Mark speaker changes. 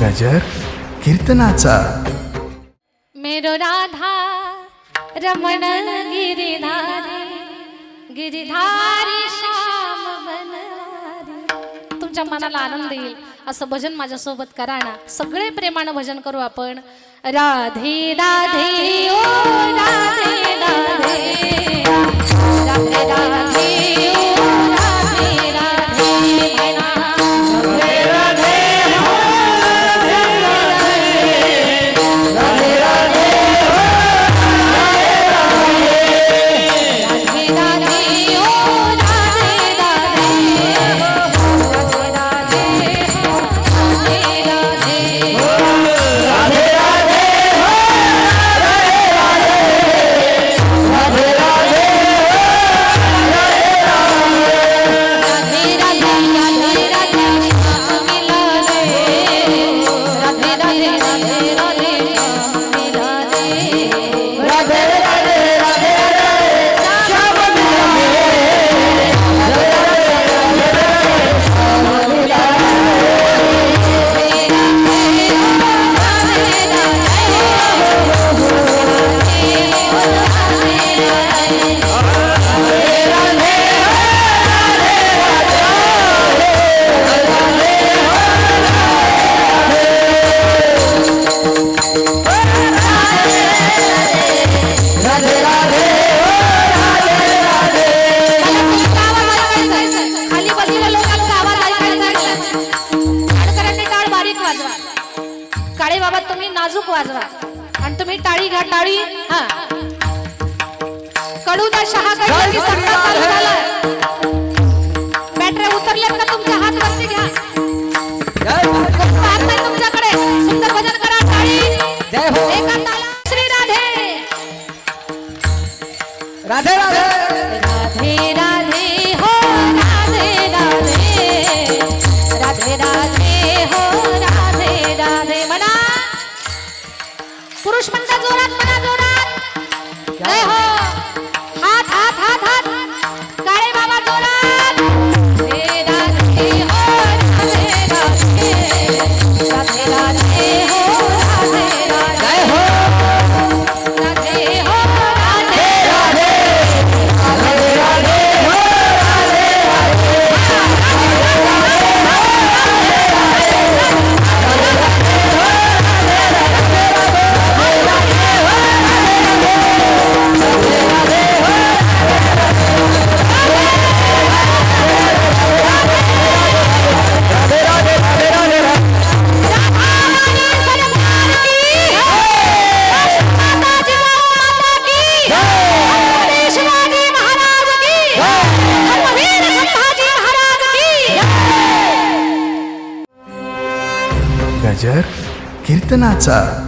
Speaker 1: गजर कीर्तनाचा.
Speaker 2: मेरो राधा रमण गिरिधारी गिरिधारी श्याम तुमच्या मनाला आनंद येईल. असं भजन माझ्यासोबत करा ना. सगळे प्रेमानं भजन करू आपण. राधे राधे ओ राधे राधे. राधे राधे राधे राधे बाबा तुम्ही नाजूक वाजवा. आणि तुम्ही टाळी घ्या टाळी हा. कडू त्या शहाकडे की सत्ता चालू झाला बॅटऱ्या उतरल्यात का तुमच्या हात वरती घ्या. हात नाही तुमच्याकडे. सुंदर भजन करा टाळी. एका ताला श्री राधे
Speaker 3: राधे राधे
Speaker 2: राधे. राधे
Speaker 1: गजर कीर्तनाचा.